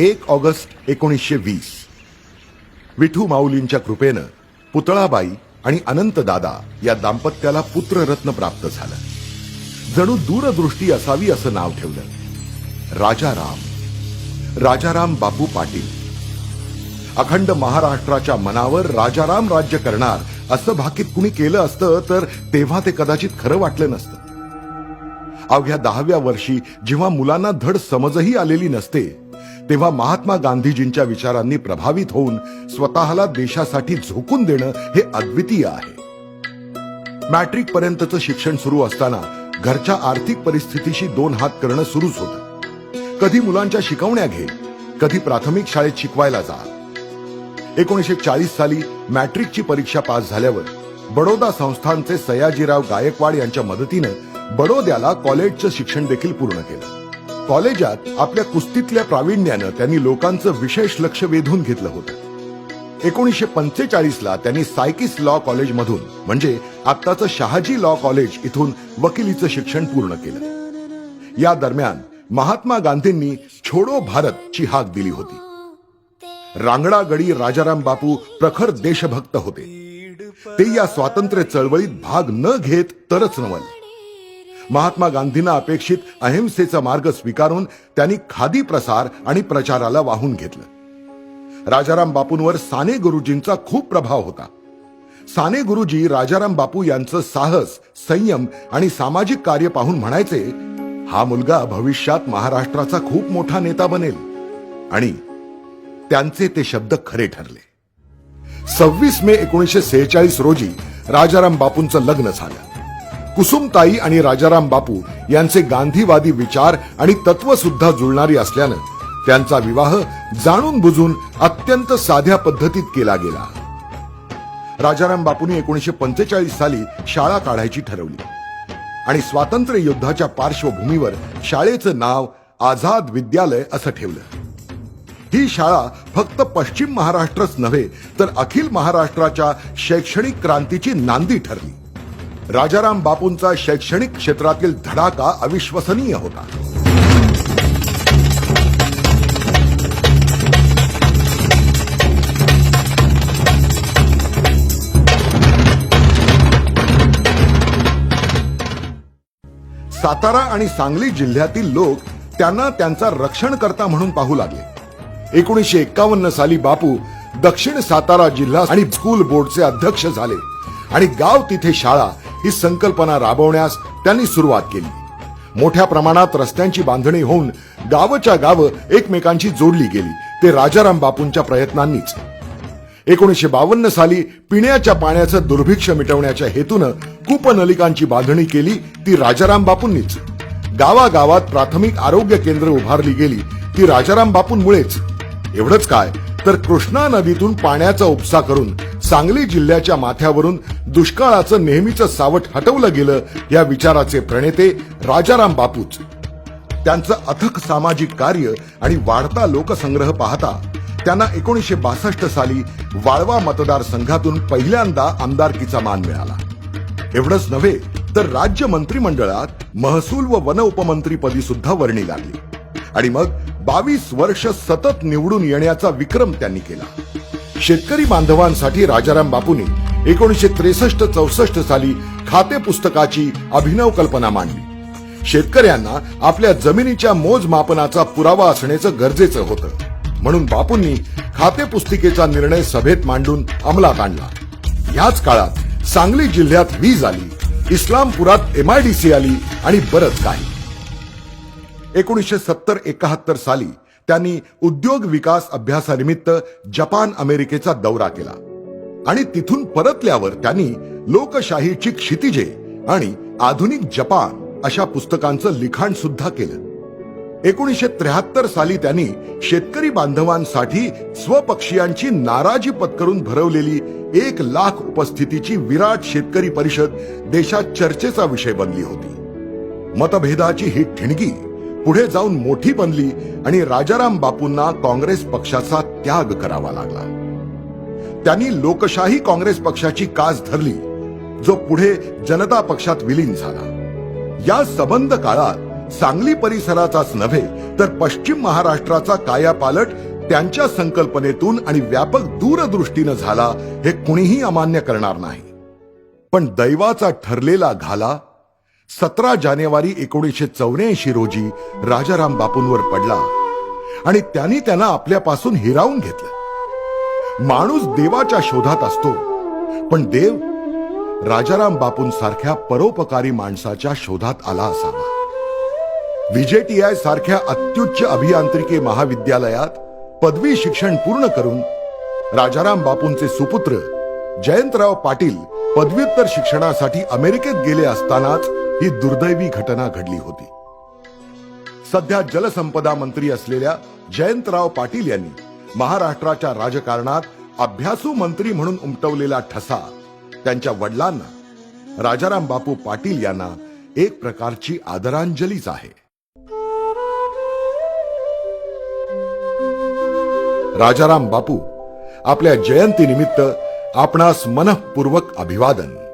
एक ऑगस्ट एकोणीसशे वीस. विठू माऊलींच्या कृपेनं पुतळाबाई आणि अनंत दादा या दाम्पत्याला पुत्ररत्न प्राप्त झालं. जणू दूरदृष्टी असावी असं नाव ठेवलं. राजाराम राजाराम बापू पाटील. अखंड महाराष्ट्राच्या मनावर राजाराम राज्य करणार असं भाकीत कुणी केलं असतं तर तेव्हा ते कदाचित खरं वाटलं नसतं. अवघ्या दहाव्या वर्षी जेव्हा मुलांना धड समजही आलेली नसते तेव्हा महात्मा गांधीजींच्या विचारांनी प्रभावित होऊन स्वतःला देशासाठी झोकून देणं हे अद्वितीय आहे. मॅट्रिक पर्यंतचं शिक्षण सुरू असताना घरच्या आर्थिक परिस्थितीशी दोन हात करणं सुरूच होतं. कधी मुलांच्या शिकवण्या घे कधी प्राथमिक शाळेत शिकवायला जा. एकोणीसशे चाळीस साली मॅट्रिकची परीक्षा पास झाल्यावर बडोदा संस्थानचे सयाजीराव गायकवाड यांच्या मदतीनं बडोद्याला कॉलेजचं शिक्षण देखील पूर्ण केलं. कॉलेजात आपल्या कुस्तीतल्या प्रावीण्यानं त्यांनी लोकांचं विशेष लक्ष वेधून घेतलं होतं. एकोणीसशे पंचेचाळीस ला त्यांनी सायकिस लॉ कॉलेजमधून म्हणजे आत्ताचं शहाजी लॉ कॉलेज इथून वकिलीचं शिक्षण पूर्ण केलं. या दरम्यान महात्मा गांधींनी छोडो भारत ची हाक दिली होती. रांगडा गडी राजाराम बापू प्रखर देशभक्त होते. ते या स्वातंत्र्य चळवळीत भाग न घेत तरच नवल. महात्मा गांधींना अपेक्षित अहिंसेचा मार्ग स्वीकारून त्यांनी खादी प्रसार आणि प्रचाराला वाहून घेतलं. राजाराम बापूंवर साने गुरुजींचा खूप प्रभाव होता. साने गुरुजी राजाराम बापू यांचं साहस संयम आणि सामाजिक कार्य पाहून म्हणायचे हा मुलगा भविष्यात महाराष्ट्राचा खूप मोठा नेता बनेल. आणि त्यांचे ते शब्द खरे ठरले. सव्वीस मे एकोणीसशे सेहेचाळीस रोजी राजाराम बापूंचं लग्न झालं. कुसुमताई आणि राजाराम बापू यांचे गांधीवादी विचार आणि तत्व सुद्धा जुळणारी असल्यानं त्यांचा विवाह जाणून बुजून अत्यंत साध्या पद्धतीत केला गेला. राजाराम बापूंनी एकोणीशे पंचेचाळीस साली शाळा काढायची ठरवली. आणि स्वातंत्र्य युद्धाच्या पार्श्वभूमीवर शाळेचं नाव आझाद विद्यालय असं ठेवलं. ही शाळा फक्त पश्चिम महाराष्ट्रच नव्हे तर अखिल महाराष्ट्राच्या शैक्षणिक क्रांतीची नांदी ठरली. राजाराम बापूंचा शैक्षणिक क्षेत्रातील धडाका अविश्वसनीय होता. सातारा आणि सांगली जिल्ह्यातील लोक त्यांना त्यांचा रक्षणकर्ता म्हणून पाहू लागले. एकोणीसशे एक्कावन्न साली बापू दक्षिण सातारा जिल्हा आणि स्कूल बोर्डचे अध्यक्ष झाले आणि गाव तिथे शाळा ही संकल्पना राबवण्यास त्यांनी सुरुवात केली. मोठ्या प्रमाणात रस्त्यांची बांधणी होऊन गावच्या गाव एकमेकांची जोडली गेली. ते राजाराम बापूंच्या प्रयत्नांनीच. एकोणीसशे बावन्न साली पिण्याच्या पाण्याचं दुर्भिक्ष मिटवण्याच्या हेतूनं कूपनलिकांची बांधणी केली ती राजाराम बापूंनीच. गावागावात प्राथमिक आरोग्य केंद्र उभारली गेली ती राजाराम बापूंमुळेच. एवढंच काय तर कृष्णा नदीतून पाण्याचा उपसा करून सांगली जिल्ह्याच्या माथ्यावरून दुष्काळाचं नेहमीच सावट हटवलं गेलं या विचाराचे प्रणेते राजाराम बापूच. त्यांचं अथक सामाजिक कार्य आणि वाढता लोकसंग्रह पाहता त्यांना एकोणीसशे बासष्ट साली वाळवा मतदारसंघातून पहिल्यांदा आमदारकीचा मान मिळाला. एवढंच नव्हे तर राज्य मंत्रिमंडळात महसूल व वन उपमंत्रीपदी सुद्धा वर्णी लागली. आणि मग बावीस वर्ष सतत निवडून येण्याचा विक्रम त्यांनी केला. शेतकरी बांधवांसाठी राजाराम बापूंनी एकोणीशे त्रेसष्ट चौसष्ट साली खाते पुस्तकाची अभिनव कल्पना मांडली. शेतकऱ्यांना आपल्या जमिनीच्या मोजमापनाचा पुरावा असण्याचं गरजेचं होतं. म्हणून बापूंनी खाते पुस्तिकेचा निर्णय सभेत मांडून अंमलात आणला. याच काळात सांगली जिल्ह्यात वीज आली इस्लामपुरात एमआयडीसी आली आणि बरंच काही. एकोणीसशे सत्तर एकाहत्तर साली त्यांनी उद्योग विकास अभ्यासानिमित्त जपान अमेरिकेचा दौरा केला. आणि तिथून परतल्यावर त्यांनी लोकशाहीची क्षितिजे आणि आधुनिक जपान अशा पुस्तकांचं लिखाण सुद्धा केलं. एकोणीसशे त्र्याहत्तर साली त्यांनी शेतकरी बांधवांसाठी स्वपक्षीयांची नाराजी पत्करून भरवलेली एक लाख उपस्थितीची विराट शेतकरी परिषद देशात चर्चेचा विषय बनली होती. मतभेदाची ही ठिणगी पुढे जाऊन मोठी बनली आणि राजाराम बापूंना काँग्रेस पक्षाचा त्याग करावा लागला. त्यांनी लोकशाही काँग्रेस पक्षाची कास धरली जो पुढे जनता पक्षात विलीन झाला. या सबंध काळात सांगली परिसराचाच नव्हे तर पश्चिम महाराष्ट्राचा कायापालट त्यांच्या संकल्पनेतून आणि व्यापक दूरदृष्टीनं झाला हे कुणीही अमान्य करणार नाही. पण दैवाचा ठरलेला घाला सतरा जानेवारी एकोणीसशे चौऱ्याऐंशी रोजी राजाराम बापूंवर पडला आणि त्यांनी त्यांना आपल्यापासून हिरावून घेतलं. माणूस देवाच्या शोधात असतो पण देव राजाराम बापूंसारख्या परोपकारी माणसाच्या शोधात आला असावा. विजेटीआय सारख्या अत्युच्च अभियांत्रिकी महाविद्यालयात पदवी शिक्षण पूर्ण करून राजाराम बापूंचे सुपुत्र जयंतराव पाटील पदव्युत्तर शिक्षणासाठी अमेरिकेत गेले असतानाच ही दुर्दैवी घटना घडली होती. सध्या जलसंपदा मंत्री असलेल्या जयंतराव पाटील यांनी महाराष्ट्राच्या राजकारणात अभ्यासू मंत्री म्हणून उमटवलेला ठसा त्यांच्या वडिलांना राजाराम बापू पाटील यांना एक प्रकारची आदरांजलीच आहे. राजाराम बापू आपल्या जयंतीनिमित्त आपणास मनपूर्वक अभिवादन.